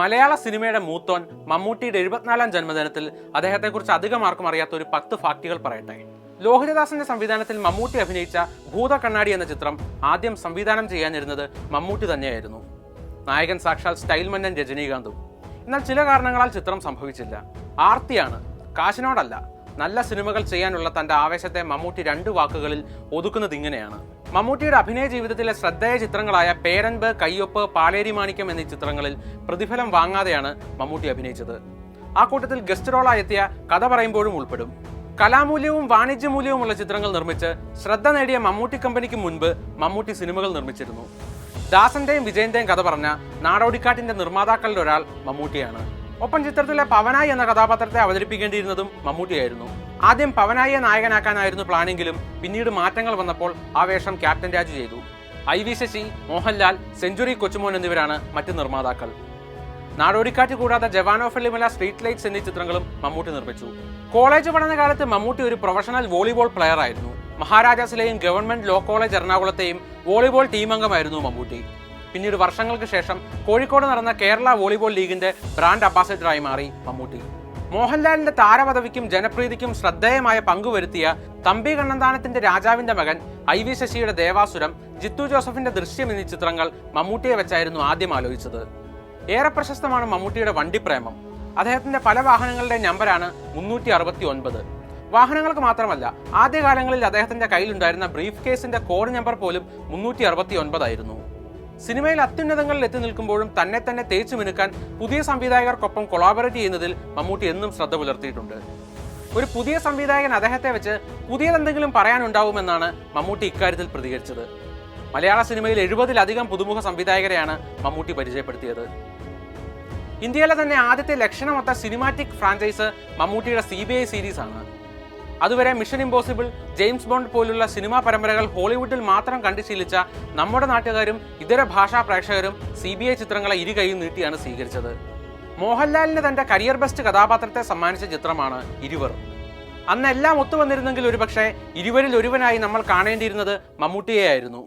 മലയാള സിനിമയുടെ മൂത്തോൻ മമ്മൂട്ടിയുടെ എഴുപത്തിനാലാം ജന്മദിനത്തിൽ അദ്ദേഹത്തെക്കുറിച്ച് അധികം ആർക്കും അറിയാത്ത ഒരു പത്ത് ഫാക്റ്റുകൾ പറയട്ടെ. ലോഹിതദാസിന്റെ സംവിധാനത്തിൽ മമ്മൂട്ടി അഭിനയിച്ച ഭൂത കണ്ണാടി എന്ന ചിത്രം ആദ്യം സംവിധാനം ചെയ്യാനിരുന്നത് മമ്മൂട്ടി തന്നെയായിരുന്നു. നായകൻ സാക്ഷാൽ സ്റ്റൈൽ മന്നൻ രജനീകാന്തും. എന്നാൽ ചില കാരണങ്ങളാൽ ചിത്രം സംഭവിച്ചില്ല. ആർത്തിയാണ്. കാശിനോടല്ല. നല്ല സിനിമകൾ ചെയ്യാനുള്ള തന്റെ ആവേശത്തെ മമ്മൂട്ടി രണ്ട് വാക്കുകളിൽ ഒതുക്കുന്നത് ഇങ്ങനെയാണ്. മമ്മൂട്ടിയുടെ അഭിനയ ജീവിതത്തിലെ ശ്രദ്ധേയ ചിത്രങ്ങളായ പേരൻപ് കയ്യൊപ്പ് പാലേരി മാണിക്യം എന്നീ ചിത്രങ്ങളിൽ പ്രതിഫലം വാങ്ങാതെയാണ് മമ്മൂട്ടി അഭിനയിച്ചത്. ആ കൂട്ടത്തിൽ ഗസ്റ്റ് റോളായി എത്തിയ കഥ പറയുമ്പോഴും ഉൾപ്പെടും. കലാമൂല്യവും വാണിജ്യമൂല്യവുമുള്ള ചിത്രങ്ങൾ നിർമ്മിച്ച് ശ്രദ്ധ നേടിയ മമ്മൂട്ടി കമ്പനിക്ക് മുൻപ് മമ്മൂട്ടി സിനിമകൾ നിർമ്മിച്ചിരുന്നു. ദാസന്റെയും വിജയന്റെയും കഥ പറഞ്ഞ നാടോടിക്കാട്ടിന്റെ നിർമ്മാതാക്കളിൽ ഒരാൾ മമ്മൂട്ടിയാണ്. ഒപ്പം ചിത്രത്തിലെ പവനായി എന്ന കഥാപാത്രത്തെ അവതരിപ്പിക്കേണ്ടിയിരുന്നതും മമ്മൂട്ടിയായിരുന്നു. ആദ്യം പവനായിയെ നായകനാക്കാനായിരുന്നു പ്ലാനെങ്കിലും പിന്നീട് മാറ്റങ്ങൾ വന്നപ്പോൾ ആ വേഷം ക്യാപ്റ്റൻ രാജു ചെയ്തു. I V Sasi Mohanlal century Kochumon എന്നിവരാണ് മറ്റ് നിർമ്മാതാക്കൾ. നാടോടിക്കാറ്റ് കൂടാതെ ജവാനോ ഫെള്ളിമല സ്ട്രീറ്റ് ലൈറ്റ്സ് എന്നീ ചിത്രങ്ങളും മമ്മൂട്ടി നിർമ്മിച്ചു. കോളേജ് പഠനകാലത്ത് മമ്മൂട്ടി ഒരു പ്രൊഫഷണൽ വോളിബോൾ പ്ലെയർ ആയിരുന്നു മഹാരാജാസിലെയും ഗവൺമെന്റ് ലോ കോളേജ് എറണാകുളത്തെയും വോളിബോൾ ടീം അംഗമായിരുന്നു മമ്മൂട്ടി. പിന്നീട് വർഷങ്ങൾക്ക് ശേഷം കോഴിക്കോട് നടന്ന കേരള വോളിബോൾ ലീഗിന്റെ ബ്രാൻഡ് അംബാസഡറായി മാറി മമ്മൂട്ടി. മോഹൻലാലിന്റെ താരപദവിക്കും ജനപ്രീതിക്കും ശ്രദ്ധേയമായ പങ്കുവരുത്തിയ തമ്പി കണ്ണന്താനത്തിന്റെ രാജാവിന്റെ മകൻ ഐ വി ശശിയുടെ ദേവാസുരം ജിത്തു ജോസഫിന്റെ ദൃശ്യം എന്നീ ചിത്രങ്ങൾ മമ്മൂട്ടിയെ വെച്ചായിരുന്നു ആദ്യം ആലോചിച്ചത്. ഏറെ പ്രശസ്തമാണ് മമ്മൂട്ടിയുടെ വണ്ടിപ്രേമം. അദ്ദേഹത്തിന്റെ പല വാഹനങ്ങളുടെ നമ്പറാണ് മുന്നൂറ്റി അറുപത്തി ഒൻപത് വാഹനങ്ങൾക്ക് മാത്രമല്ല ആദ്യകാലങ്ങളിൽ അദ്ദേഹത്തിന്റെ കയ്യിലുണ്ടായിരുന്ന ബ്രീഫ് കേസിന്റെ കോഡ് നമ്പർ പോലും മുന്നൂറ്റി അറുപത്തി ഒൻപതായിരുന്നു സിനിമയിൽ അത്യുന്നതങ്ങളിൽ എത്തി നിൽക്കുമ്പോഴും തന്നെ തന്നെ തേച്ചു മിനുക്കാൻ പുതിയ സംവിധായകർക്കൊപ്പം കൊളാബറേറ്റ് ചെയ്യുന്നതിൽ മമ്മൂട്ടി എന്നും ശ്രദ്ധ പുലർത്തിയിട്ടുണ്ട്. ഒരു പുതിയ സംവിധായകൻ അദ്ദേഹത്തെ വെച്ച് പുതിയതെന്തെങ്കിലും പറയാനുണ്ടാവുമെന്നാണ് മമ്മൂട്ടി ഇക്കാര്യത്തിൽ പ്രതികരിച്ചത്. മലയാള സിനിമയിൽ എഴുപതിലധികം പുതുമുഖ സംവിധായകരെയാണ് മമ്മൂട്ടി പരിചയപ്പെടുത്തിയത്. ഇന്ത്യയിലെ തന്നെ ആദ്യത്തെ ലക്ഷണമൊത്ത സിനിമാറ്റിക് ഫ്രാഞ്ചൈസ് മമ്മൂട്ടിയുടെ സി ബി ഐ സീരീസ് ആണ്. അതുവരെ മിഷൻ ഇമ്പോസിബിൾ ജെയിംസ് ബോണ്ട് പോലുള്ള സിനിമാ പരമ്പരകൾ ഹോളിവുഡിൽ മാത്രം കണ്ടു ശീലിച്ച നമ്മുടെ നാട്ടുകാരും ഇതര ഭാഷാ പ്രേക്ഷകരും സി ബി ഐ ചിത്രങ്ങളെ ഇരുകൈയും നീട്ടിയാണ് സ്വീകരിച്ചത്. മോഹൻലാലിന് തന്റെ കരിയർ ബെസ്റ്റ് കഥാപാത്രത്തെ സമ്മാനിച്ച ചിത്രമാണ് ഇരുവർ അന്ന് എല്ലാം ഒത്തുവന്നിരുന്നെങ്കിൽ ഒരുപക്ഷെ ഇരുവരിൽ ഒരുവനായി നമ്മൾ കാണേണ്ടിയിരുന്നത് മമ്മൂട്ടിയെയായിരുന്നു.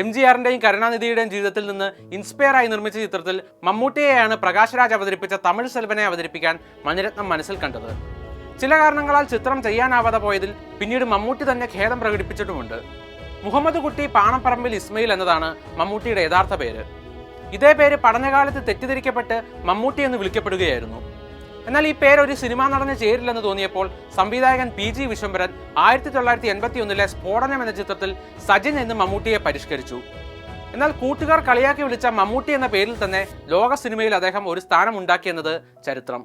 എം ജി ആറിന്റെയും കരുണാനിധിയുടെയും ജീവിതത്തിൽ നിന്ന് ഇൻസ്പയർ ആയി നിർമ്മിച്ച ചിത്രത്തിൽ മമ്മൂട്ടിയെയാണ് പ്രകാശ് രാജ് അവതരിപ്പിച്ച തമിഴ് സെൽവനെ അവതരിപ്പിക്കാൻ മണിരത്നം മനസ്സിൽ കണ്ടത്. ചില കാരണങ്ങളാൽ ചിത്രം ചെയ്യാനാവാതെ പോയതിൽ പിന്നീട് മമ്മൂട്ടി തന്നെ ഖേദം പ്രകടിപ്പിച്ചിട്ടുമുണ്ട്. മുഹമ്മദ് കുട്ടി പാണപ്പറമ്പിൽ ഇസ്മയിൽ എന്നതാണ് മമ്മൂട്ടിയുടെ യഥാർത്ഥ പേര്. ഇതേ പേര് പഠനകാലത്ത് തെറ്റിദ്ധരിക്കപ്പെട്ട് മമ്മൂട്ടി എന്ന് വിളിക്കപ്പെടുകയായിരുന്നു. എന്നാൽ ഈ പേര് ഒരു സിനിമാ നടന് ചേരില്ലെന്ന് തോന്നിയപ്പോൾ സംവിധായകൻ പി ജി വിശ്വംഭരൻ ആയിരത്തി തൊള്ളായിരത്തി എൺപത്തി ഒന്നിലെ സ്ഫോടനം എന്ന ചിത്രത്തിൽ സജിൻ എന്ന് മമ്മൂട്ടിയെ പരിഷ്കരിച്ചു. എന്നാൽ കൂട്ടുകാർ കളിയാക്കി വിളിച്ച മമ്മൂട്ടി എന്ന പേരിൽ തന്നെ ലോക സിനിമയിൽ അദ്ദേഹം ഒരു സ്ഥാനം ഉണ്ടാക്കിയെന്നത് ചരിത്രം.